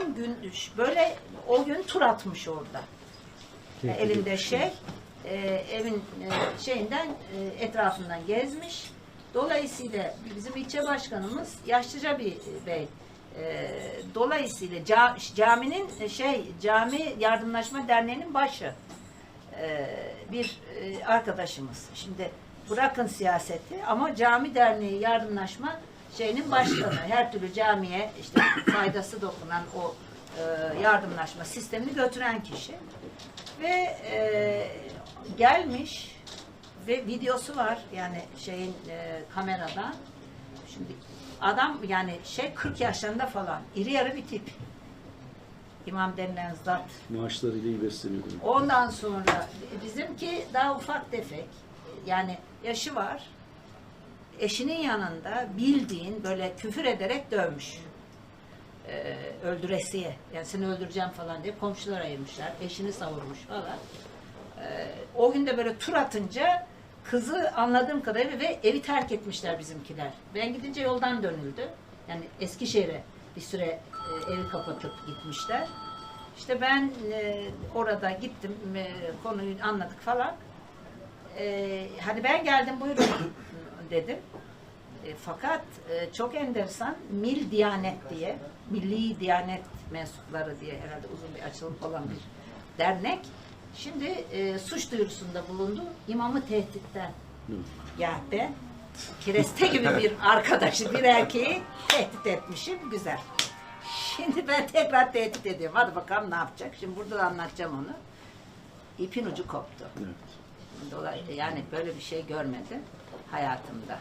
gün böyle o gün tur atmış orada. Tehdit elinde şey e, evin e, şeyinden e, etrafından gezmiş. Dolayısıyla bizim ilçe başkanımız yaşlıca bir bey. E, dolayısıyla ca- caminin şey cami yardımlaşma derneğinin başı e, bir e, arkadaşımız. Şimdi bırakın siyaseti ama cami derneği yardımlaşma şeyinin başkanı. Her türlü camiye işte faydası dokunan o e, yardımlaşma sistemini götüren kişi. Ve e, gelmiş ve videosu var yani şeyin e, kameradan. Şimdi adam yani şey 40 yaşlarında falan iri yarı bir tip. İmam denilen zat. Maaşlarıyla iyi besleniyor. Ondan sonra bizimki daha ufak tefek. Yani yaşı var. Eşinin yanında bildiğin böyle küfür ederek dövmüş. Ee, öldüresiye. Yani seni öldüreceğim falan diye komşular ayırmışlar. Eşini savurmuş falan. Ee, o gün de böyle tur atınca kızı anladığım kadarıyla ve evi terk etmişler bizimkiler. Ben gidince yoldan dönüldü. Yani Eskişehir'e bir süre e, evi kapatıp gitmişler. İşte ben e, orada gittim, e, konuyu anladık falan. E, hadi ben geldim buyurun dedim. E, fakat e, çok enteresan Mil Diyanet diye, Milli Diyanet mensupları diye herhalde uzun bir açılım olan bir dernek. Şimdi e, suç duyurusunda bulundu. İmamı tehditten. Ya ben kereste gibi bir arkadaşı, bir erkeği tehdit etmişim. Güzel. Şimdi ben tekrar tehdit ediyorum. Hadi bakalım ne yapacak. Şimdi burada da anlatacağım onu. İpin ucu koptu. Dolayısıyla yani böyle bir şey görmedim hayatımda.